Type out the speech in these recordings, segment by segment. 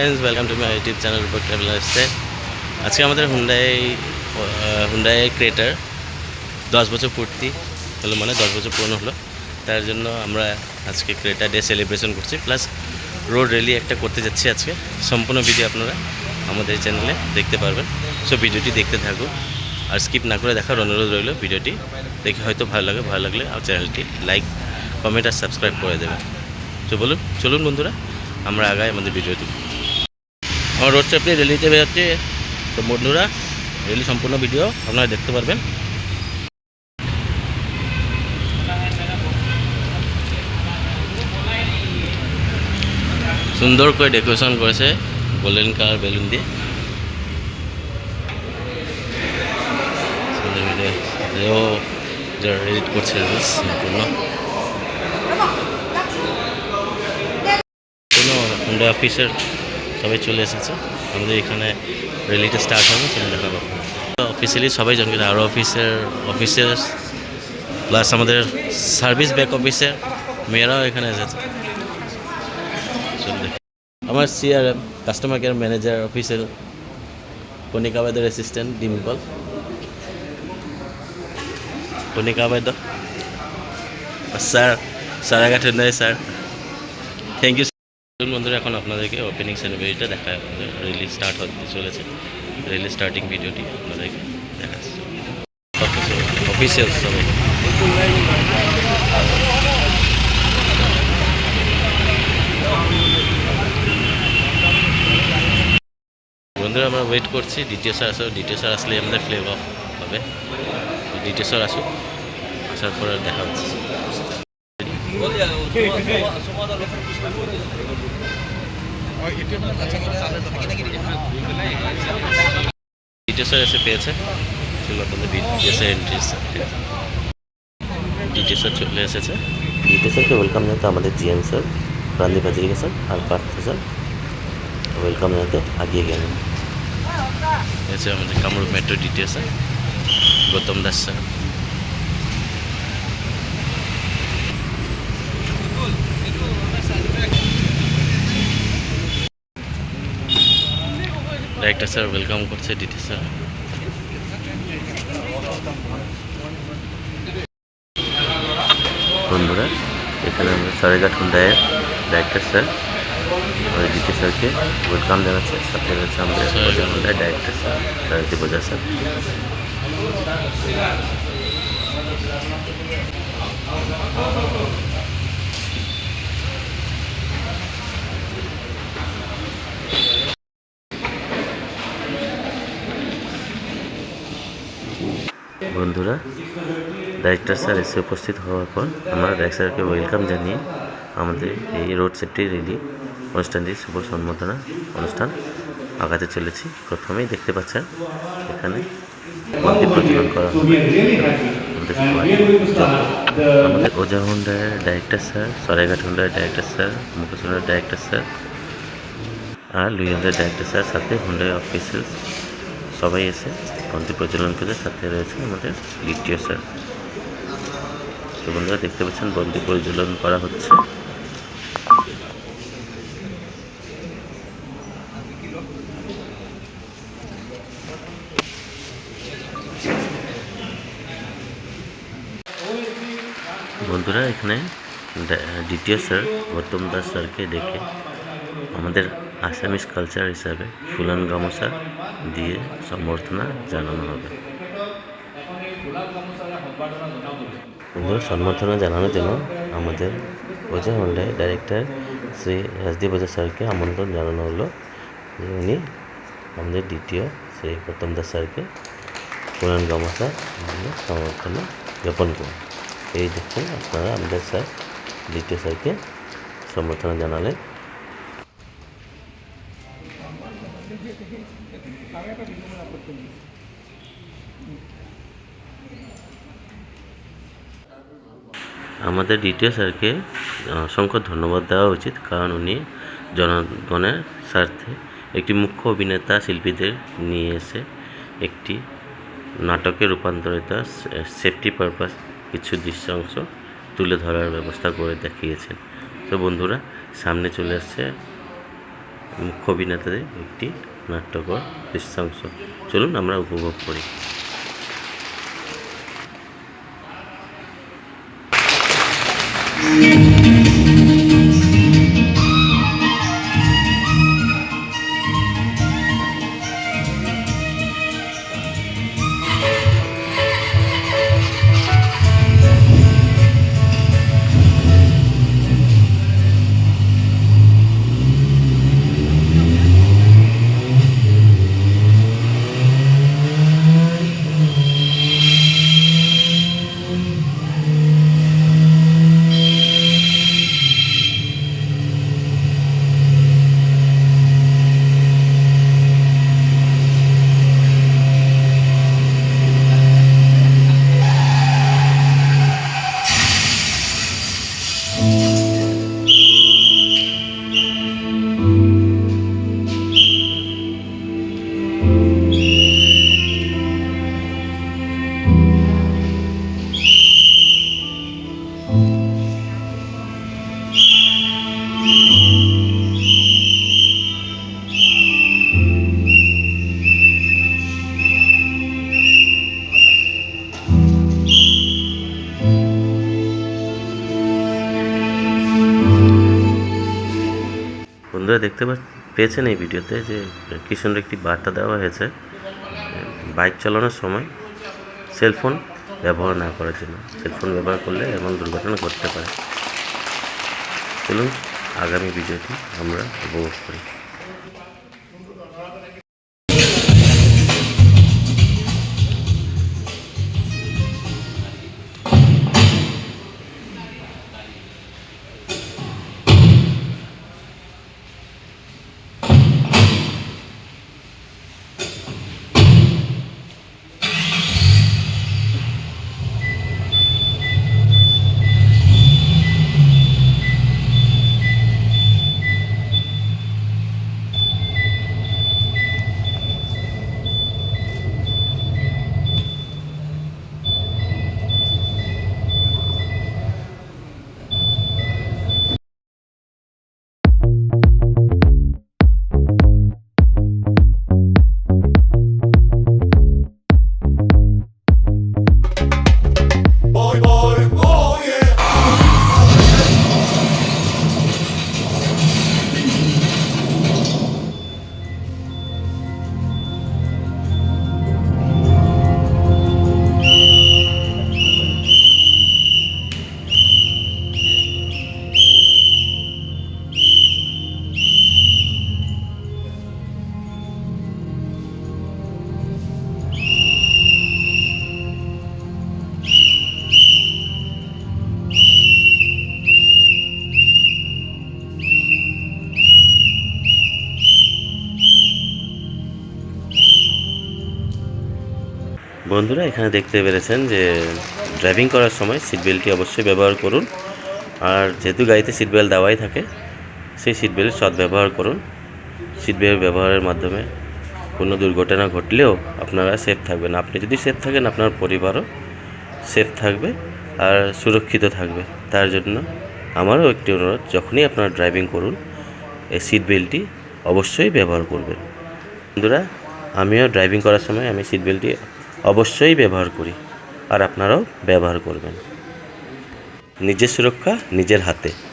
Friends welcome to my YouTube channel উপর travel lifestyle আজকে আমাদের হুন্ডাই হুন্ডাই ক্রেটার দশ বছর পূর্তি হলো মানে দশ বছর পূর্ণ হলো। তার জন্য আমরা আজকে ক্রেটার ডে সেলিব্রেশন করছি। প্লাস রোড র্যালি একটা করতে যাচ্ছি আজকে। সম্পূর্ণ ভিডিও আপনারা আমাদের চ্যানেলে দেখতে পারবেন। সো ভিডিওটি দেখতে থাকুন। আর স্কিপ না করে দেখার অনুরোধ রইল ভিডিওটি দেখে হয়তো ভালো লাগে, ভালো লাগলে আর চ্যানেলটি লাইক কমেন্ট আর সাবস্ক্রাইব করে দেবেন। তো বলুন, চলুন বন্ধুরা, আমরা আগায় আমাদের ভিডিওটি আমার রোড ট্রিপে রেলিতে বেরোচ্ছে তো বন্ধুরা রেলি সম্পূর্ণ ভিডিও আপনারা দেখতে পারবেন। সুন্দর করে ডেকোরেশন করেছে গোল্ডেন কালার বেলুন দিয়ে। করছে কোনো হুন্ডা অফিসের সবাই চলে এসেছে। আমাদের এখানে র্যালিটা স্টার্ট হবে সেটা দেখাবো অফিসিয়ালি সবাই জানবে আরও অফিসের অফিসের প্লাস আমাদের সার্ভিস ব্যাক অফিসের মেয়েরাও এখানে এসেছে। দেখি। আমার সিআরএম কাস্টমার কেয়ার ম্যানেজার অফিসের Konika বাইদের assistant Dimple. Kanika Baid sir Saraighat Hyundai sir thank you বন্ধুরা, এখন আপনাদেরকে ওপেনিং সেলিব্রিটিটা দেখা রিলিজ স্টার্ট হতে চলেছে। রিলিজ স্টার্টিং ভিডিওটি আপনাদেরকে দেখাচ্ছি। বন্ধুরা, আমরা ওয়েট করছি। দ্বিতীয় স্যার আসো দ্বিতীয় স্যার আসলে আমাদের ফ্লেভ অফ হবে। দ্বিতীয় স্যার আসুক। আসার পর দেখা হচ্ছে। এসে পেয়েছে। চলো আপনাদের এসেছে ওয়েলকাম জানাতে আমাদের GM sir Prantik Hazarika sir আর পার্থ স্যার ওয়েলকাম জানাতে আগিয়ে গেলেন। এসে আমাদের Kamrup metro sir Gautam Das sir director sir welcome করছে ডিটি স্যার বন্ধুরা এখানে আমরা সারেঘাট হুন্ডায়ের ডাইরেক্টর স্যার আমাদের ডিটি স্যারকে ওয়েলকাম জানাচ্ছে। সাথে রয়েছে আমাদের হুন্ডায় ডাইরেক্টর স্যার রাজদীপ বোঝা স্যার বন্ধুরা ডাইরেক্টর স্যার এসে উপস্থিত হওয়ার পর আমরা ডাইরেক্টর স্যারকে ওয়েলকাম জানিয়ে আমাদের এই রোড সেফটি রেলি অনুষ্ঠানটি শুভ সম্বোধনা অনুষ্ঠান আগাতে চলেছি। প্রথমেই দেখতে পাচ্ছেন এখানে প্রচলন করা আমাদের ওজা হুন্ডার ডাইরেক্টর স্যার সরাইঘাট হুন্ডার ডাইরেক্টর স্যার মুকেশ হুন্ডার ডাইরেক্টর স্যার আর লুই হুন্ডার ডাইরেক্টর স্যার সাথে হুন্ডার অফিসিয়ালস সবাই এসে পন্থী প্রচলন করে সাথে রয়েছে আমাদের লিটিও স্যার তো বন্ধুরা, দেখতে পাচ্ছেন, বন্দি পরিচালন করা হচ্ছে। বন্ধুরা, এখানে দ্বিতীয় স্যার গৌতম দাস স্যারকে ডেকে আমাদের আসামিস কালচার হিসাবে ফুলান গামোসা দিয়ে সম্বর্ধনা জানানো হবে। সম্বর্ধনা জানানোর জন্য আমাদের ওজা হন্ডায় ডাইরেক্টর শ্রী রাজদীপ ওজা স্যারকে আমন্ত্রণ জানানো হলো যে উনি আমাদের দ্বিতীয় শ্রী গৌতম দাস স্যারকে ফুলান গামোসা দিয়ে সম্বর্ধনা জ্ঞাপন করুন। এই দেখছেন আপনারা আমাদের স্যার দ্বিতীয় স্যারকে সমর্থনা জানালেন। আমাদের দ্বিতীয় স্যারকে অসংখ্য ধন্যবাদ দেওয়া উচিত, কারণ উনি জনগণের স্বার্থে একটি মুখ্য অভিনেতা শিল্পীদের নিয়ে এসে একটি নাটকে রূপান্তরিত সেফটি পারপাস কিছু দৃশ্যাংশ তুলে ধরার ব্যবস্থা করে দেখিয়েছেন। তো বন্ধুরা, সামনে চলে আসছে মুখ্য অভিনেতাদের একটি নাট্যকর দৃশ্যাংশ। চলুন আমরা উপভোগ করি। বন্ধুরা দেখতে পেয়েছেন এই ভিডিওতে যে কি সুন্দর একটি বার্তা দেওয়া হয়েছে, বাইক চালানোর সময় সেলফোন ব্যবহার না করার জন্য সেলফোন ব্যবহার করলে এমন দুর্ঘটনা ঘটতে পারে। চলুন আগামী ভিডিওটি আমরা উপভোগ করি। বন্ধুরা, এখানে দেখতে পেরেছেন যে ড্রাইভিং করার সময় সিট বেল্টটি অবশ্যই ব্যবহার করুন। আর যেহেতু গাড়িতে সিট বেল্ট দেওয়াই থাকে, সেই সিট বেল্ট সৎ ব্যবহার করুন। সিট বেল্ট ব্যবহারের মাধ্যমে কোনো দুর্ঘটনা ঘটলেও আপনারা সেফ থাকবেন। আপনি যদি সেফ থাকেন, আপনার পরিবারও সেফ থাকবে আর সুরক্ষিত থাকবে। তার জন্য আমারও একটি অনুরোধ, যখনই আপনারা ড্রাইভিং করুন, এই সিট বেল্টটি অবশ্যই ব্যবহার করবেন। বন্ধুরা, আমিও ড্রাইভিং করার সময় আমি সিট বেল্টটি অবশ্যই ব্যবহার করি। আর আপনারাও ব্যবহার করবেন। নিজের সুরক্ষা নিজের হাতে।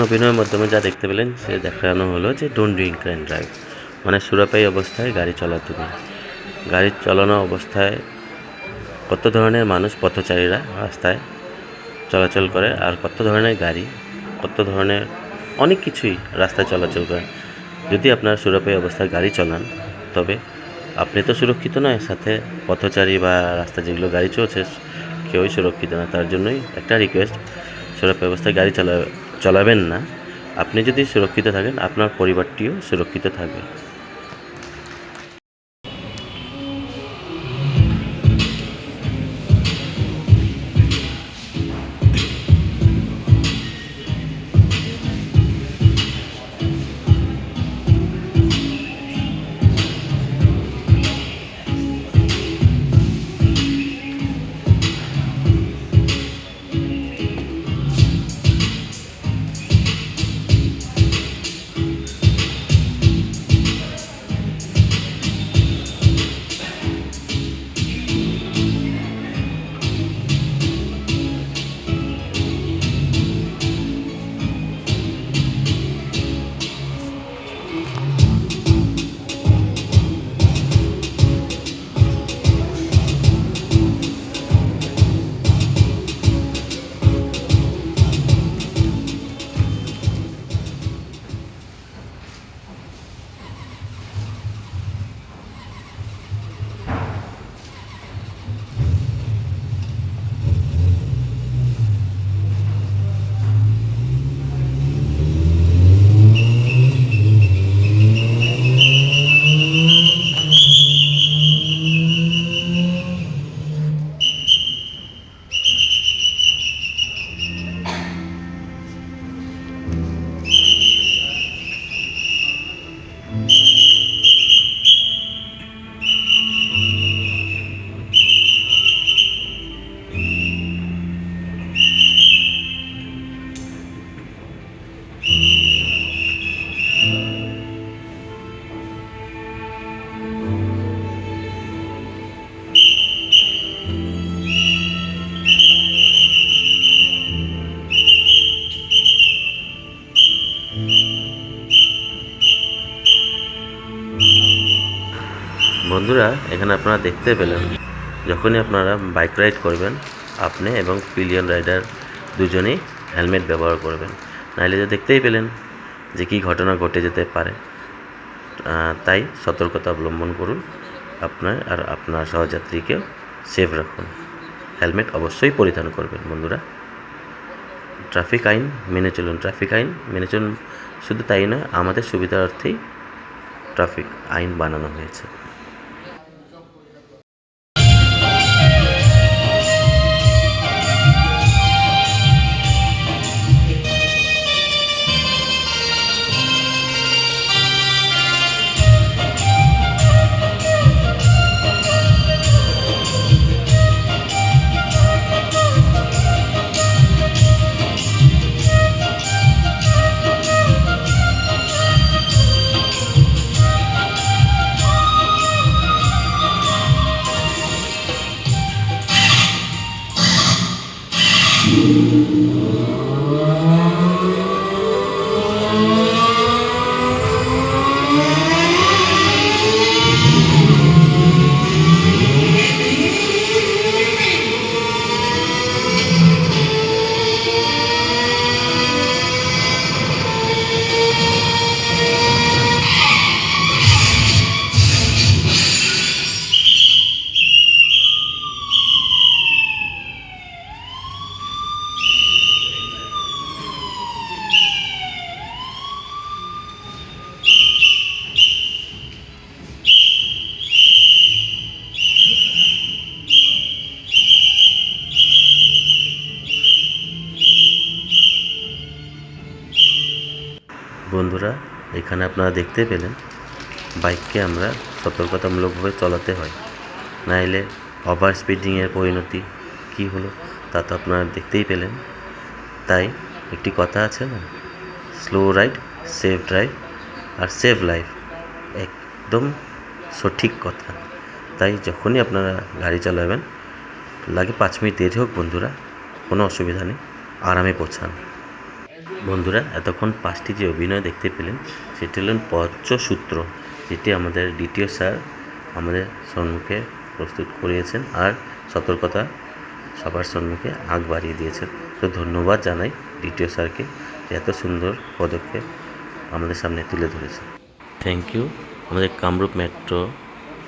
এখন অভিনয়ের মাধ্যমে যা দেখতে পেলেন, সে দেখানো হলো যে ডোন্ট ড্রিঙ্ক অ্যান্ড ড্রাইভ মানে সুরাপাই অবস্থায় গাড়ি চালাতে নেই গাড়ি চালানো অবস্থায় কত ধরনের মানুষ পথচারীরা রাস্তায় চলাচল করে আর কত ধরনের গাড়ি, কত ধরনের অনেক কিছুই রাস্তায় চলাচল করে। যদি আপনার সুরাপাই অবস্থায় গাড়ি চালান, তবে আপনি তো সুরক্ষিত নয়, সাথে পথচারী বা রাস্তায় যেগুলো গাড়ি চলছে, কেউই সুরক্ষিত না। তার জন্যই একটা রিকোয়েস্ট সুরক্ষা অবস্থায় গাড়ি চালা চালাবেন না। আপনি যদি সুরক্ষিত থাকেন আপনার পরিবারটিও সুরক্ষিত থাকবে। এখানে আপনারা দেখতে পেলেন, যখনই আপনারা বাইক রাইড করবেন, আপনি এবং পিলিয়ন রাইডার দুজনেই হেলমেট ব্যবহার করবেন। নাহলে যে দেখতেই পেলেন যে কী ঘটনা ঘটে যেতে পারে। তাই সতর্কতা অবলম্বন করুন, আপনার আর আপনার সহযাত্রীকেও সেফ রাখুন। হেলমেট অবশ্যই পরিধান করবেন বন্ধুরা। ট্রাফিক আইন মেনে চলুন, ট্রাফিক আইন মেনে চলুন। শুধু তাই নয়, আমাদের সুবিধার্থেই ট্রাফিক আইন বানানো হয়েছে। এখানে আপনারা দেখতে পেলেন বাইককে আমরা সতর্কতামূলকভাবে চালাতে হয়। নাইলে ওভার স্পিডিংয়ের পরিণতি কী হলো তা তো আপনারা দেখতেই পেলেন। তাই একটি কথা আছে না স্লো রাইড সেফ ড্রাইভ আর সেভ লাইফ একদম সঠিক কথা। তাই যখনই আপনারা গাড়ি চালাবেন, লাগে পাঁচ মিনিট দেরি হোক বন্ধুরা, কোনো অসুবিধা নেই, আরামে পৌঁছান। বন্ধুরা, এতক্ষণ পাঁচটি যে অভিনয় দেখতে পেলেন, সেটি হলেন পঞ্চসূত্র, যেটি আমাদের দ্বিতীয় স্যার আমাদের সম্মুখে প্রস্তুত করিয়েছেন আর সতর্কতা সবার সম্মুখে আগ বাড়িয়ে দিয়েছেন। তো ধন্যবাদ জানাই দ্বিতীয় স্যারকে যে এত সুন্দর পদক্ষেপ আমাদের সামনে তুলে ধরেছে। থ্যাংক ইউ আমাদের কামরূপ মেট্রো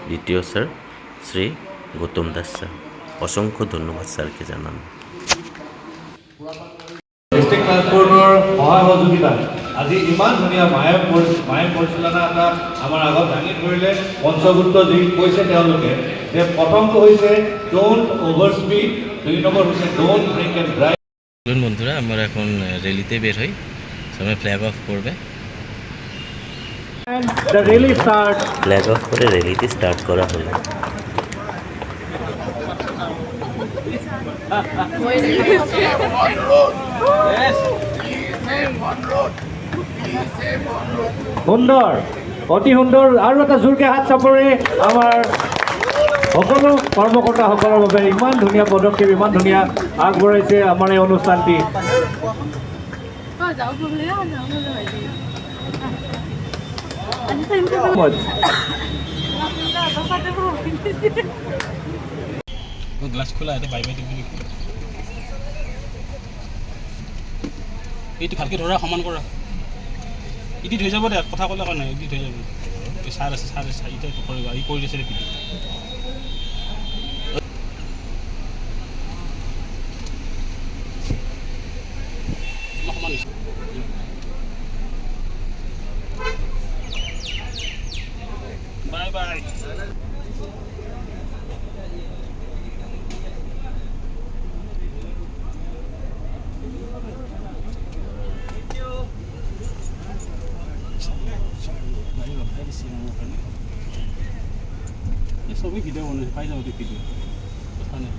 দ্বিতীয় স্যার শ্রী গৌতম দাস স্যার। অসংখ্য ধন্যবাদ স্যারকে জানানো। ট্ৰান্সপৰ্টৰ সহায় সহযোগিতাত আজি ইমান ধুনীয়া মায়ক পৰি- মায়ক পৰিচালনা এটা আমাৰ আগত দাঙি ধৰিলে। পঞ্চভূত যি কৈছে তেওঁলোকে যে প্ৰথমটো হৈছে ডোণ্ট অভাৰ স্পীড দুই নম্বৰ হৈছে ডোণ্ট ড্ৰিংক এণ্ড ড্ৰাইভ চলুন বন্ধুরা আমরা এখন রেলিতে বের হই সময় ফ্ল্যাগ অফ করবে। The rally start flag off করে রেলিটি স্টার্ট করা হলো। সুন্দৰ অতি সুন্দৰ আৰু এটা জোৰকৈ হাত চাপৰে আমাৰ সকলো কৰ্মকৰ্তাসকলৰ বাবে ইমান ধুনীয়া পদক্ষেপ ইমান ধুনীয়া আগবঢ়াইছে আমাৰ এই অনুষ্ঠানটি মই আকৌ গ্লাছ খোলা এটা বাই বাই দিম বুলি এইটো ভালকৈ ধৰা সমান কৰা ইটি ধৰি যাব দে কথা ক'লে কাৰণে ইটি ধৰি যাব ছাৰ আছে সাৰ আছে ইটো কৰিবা ই কৰি আছে এই ছবি ভিডিঅ' বনাইছে পাই যাব কথা নাই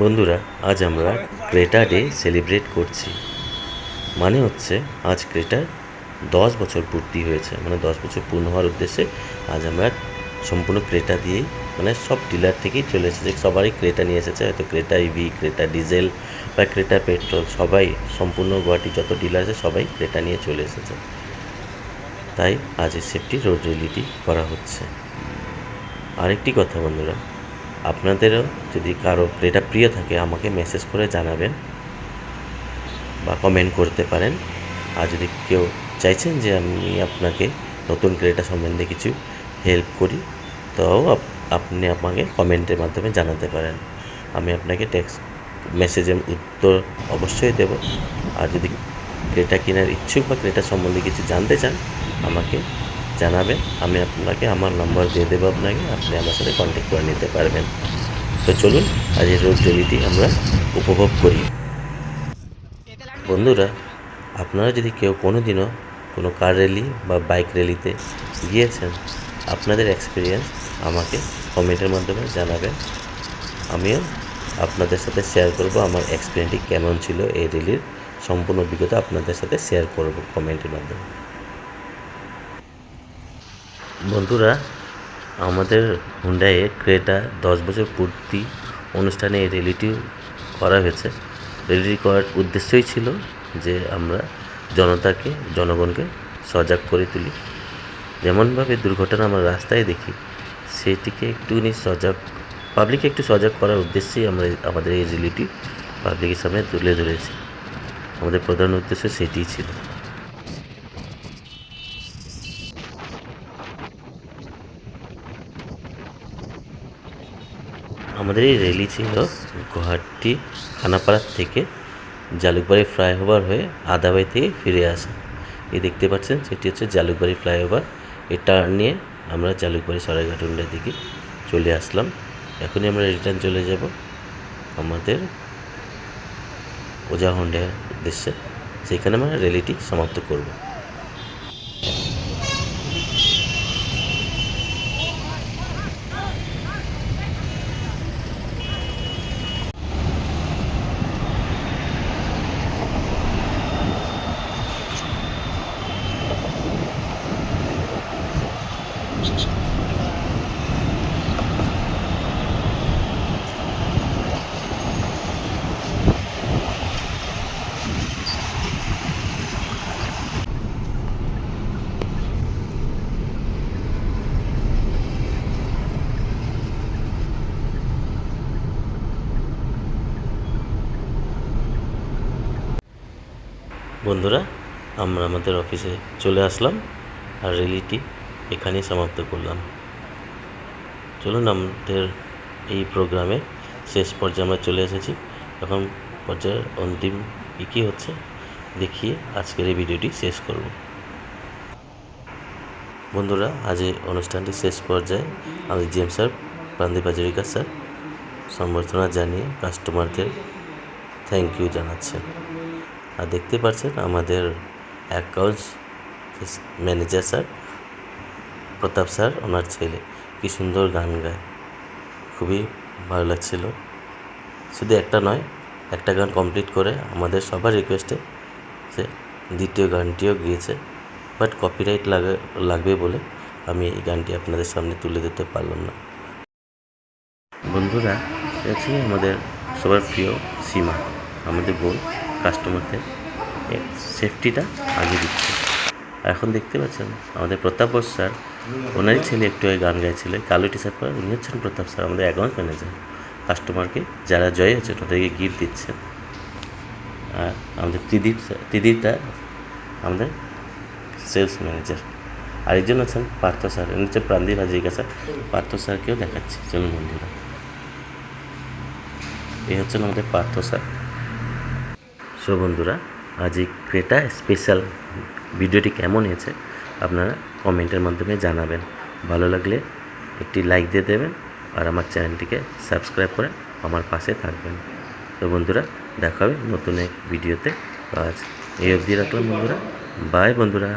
বন্ধুরা, আজ আমরা ক্রেটা ডে সেলিব্রেট করছি। মানে হচ্ছে, আজ ক্রেটার দশ বছর পূর্তি হয়েছে। মানে দশ বছর পূর্ণ হওয়ার উদ্দেশ্যে আজ আমরা সম্পূর্ণ ক্রেটা দিয়েই মানে সব ডিলার থেকেই চলে এসেছে। সবারই ক্রেটা নিয়ে এসেছে। হয়তো ক্রেটা ইভি ক্রেটা ডিজেল বা ক্রেটা পেট্রোল সবাই, সম্পূর্ণ গুয়াহাটি যত ডিলার আছে সবাই ক্রেটা নিয়ে চলে এসেছে। তাই আজ এই সেফটি রোড রেলিটি করা হচ্ছে। আরেকটি কথা বন্ধুরা, আপনাদেরও যদি কারও ক্রেটা প্রিয় থাকে, আমাকে মেসেজ করে জানাবেন বা কমেন্ট করতে পারেন। আর যদি কেউ চাইছেন যে আমি আপনাকে নতুন ক্রেটা সম্বন্ধে কিছু হেল্প করি, তাও আপনি আমাকে কমেন্টের মাধ্যমে জানাতে পারেন। আমি আপনাকে টেক্সট মেসেজের উত্তর অবশ্যই দেব। আর যদি ক্রেটা কেনার ইচ্ছুক বা ক্রেটা সম্বন্ধে কিছু জানতে চান, আমাকে জানাবেন। আমি আপনাকে আমার নম্বর দিয়ে দেবো আপনাকে। আপনি আমার সাথে কন্ট্যাক্ট করে নিতে পারবেন। তো চলুন, আজকের রোড রেলিটি আমরা উপভোগ করি। বন্ধুরা, আপনারা যদি কেউ কোনো দিনও কোনো কার র্যালি বা বাইক র্যালিতে গিয়েছেন আপনাদের এক্সপিরিয়েন্স আমাকে কমেন্টের মাধ্যমে জানাবেন। আমিও আপনাদের সাথে শেয়ার করব আমার এক্সপিরিয়েন্সটি কেমন ছিল এই র্যালির সম্পূর্ণ অভিজ্ঞতা আপনাদের সাথে শেয়ার করব কমেন্টের মাধ্যমে। বন্ধুরা, আমাদের হুন্ডাইয়ে ক্রেটা দশ বছর পূর্তি অনুষ্ঠানে এই র্যালিটি করা হয়েছে। র্যালিটি করার উদ্দেশ্যই ছিল যে আমরা জনতাকে, জনগণকে সজাগ করে তুলি। যেমনভাবে দুর্ঘটনা আমরা রাস্তায় দেখি, সেটিকে একটুখানি সজাগ পাবলিককে একটু সজাগ করার উদ্দেশ্যেই আমরা আমাদের এই রিলিটি পাবলিকের সামনে তুলে ধরেছি। আমাদের প্রধান উদ্দেশ্য সেটিই ছিল। আমাদের এই রেলি ছিল গুয়াহাটি খানাপাড়ার থেকে জালুকবাড়ি ফ্লাইওভার হয়ে আদাবাই থেকে ফিরে আসা। এই দেখতে পাচ্ছেন, সেটি হচ্ছে জালুকবাড়ি ফ্লাইওভার। এই টার্ন নিয়ে আমরা জালুকবাড়ি সরাইঘাটুন্ডার দিকে চলে আসলাম। এখনই আমরা রিটার্ন চলে যাব আমাদের ওজা হন্ডার উদ্দেশ্যে। সেখানে আমরা র্যালিটি সমাপ্ত করব। বন্ধুরা, আমরা আমাদের অফিসে চলে আসলাম আর র্যালিটি এখানেই সমাপ্ত করলাম। চলুন আমাদের এই প্রোগ্রামে শেষ পর্যায়ে আমরা চলে এসেছি। এখন পর্যায়ের অন্তিম কী হচ্ছে দেখিয়ে আজকের এই ভিডিওটি শেষ করব। বন্ধুরা, আজ এই অনুষ্ঠানটি শেষ পর্যায়ে আমি GM sir, Prantik Hazarika sir, সম্বর্ধনা জানিয়ে কাস্টমারদের থ্যাংক ইউ জানাচ্ছেন আর দেখতে পাচ্ছেন আমাদের accounts manager sir Pratap sir ওনার ছেলে। কি সুন্দর গান গায়। খুবই ভালো লাগছিল। শুধু একটা নয়, একটা গান কমপ্লিট করে আমাদের সবার রিকোয়েস্টে সে দ্বিতীয় গানটিও গিয়েছে। বাট কপিরাইট লাগা, লাগবে বলে আমি এই গানটি আপনাদের সামনে তুলে দিতে পারলাম না। বন্ধুরা আছে আমাদের সবার প্রিয় সীমা, আমাদের বোন কাস্টমারদের সেফটিটা আগে দিচ্ছে। এখন দেখতে পাচ্ছেন, আমাদের প্রতাপ বোস স্যার, ওনারই ছেলে একটু আগে গান গাইছিল কালো টি শার্ট পরে উনি হচ্ছেন প্রতাপ স্যার, আমাদের অ্যাকাউন্ট ম্যানেজার কাস্টমারকে যারা জয় হচ্ছে, তাদেরকে গিফট দিচ্ছেন আর আমাদের ত্রিদীপ ত্রিদীপটা আমাদের সেলস ম্যানেজার আরেকজন আছেন, পার্থ স্যার, উনি হচ্ছে প্রান্তিক হাজিকা স্যার। পার্থ স্যারকেও দেখাচ্ছি, চলুন বন্ধুরা। এই হচ্ছেন আমাদের পার্থ স্যার। সো বন্ধুরা আজ এই ক্রেটা স্পেশাল ভিডিওটি কেমন হয়েছে আপনারা কমেন্টের মাধ্যমে জানাবেন। ভালো লাগলে একটি লাইক দিয়ে দেবেন আর আমার চ্যানেলটিকে সাবস্ক্রাইব করে আমার পাশে থাকবেন। তো বন্ধুরা, দেখা হবে নতুন এক ভিডিওতে। আজ এই অবধি রাখলাম বন্ধুরা। বাই বন্ধুরা।